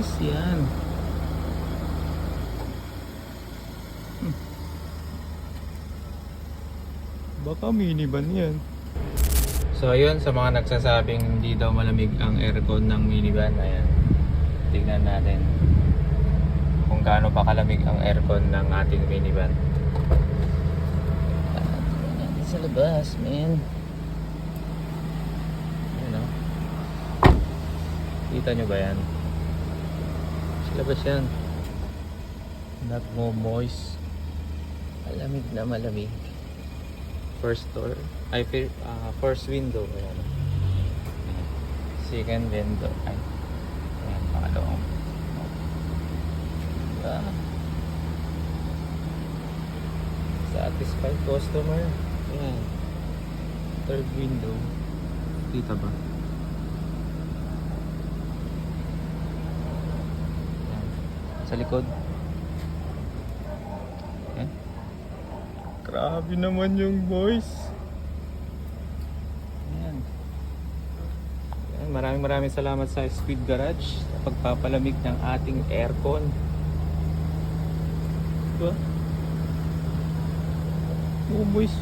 boys, yan. Hmm. Baka minivan yan. So ayun, sa mga nagsasabing hindi daw malamig ang aircon ng minivan, ayan. Tignan natin kung gaano pa kalamig ang aircon ng ating minivan. Sa labas, man. Ayan o. Kita nyo ba yan? Labas yan. Not more moist. Malamig na malamig. First door. Ay, ah, first window. Ayan. Second window. Ay. Ayan, pangalawang. Diba? Satisfied customer. Ayan. Third window. Kita ba? Ayan. Sa likod. Grabe naman yung boys. Ayan. Ayan. Maraming maraming salamat sa Speed Garage sa pagpapalamig ng ating aircon. Diba? Oh boys.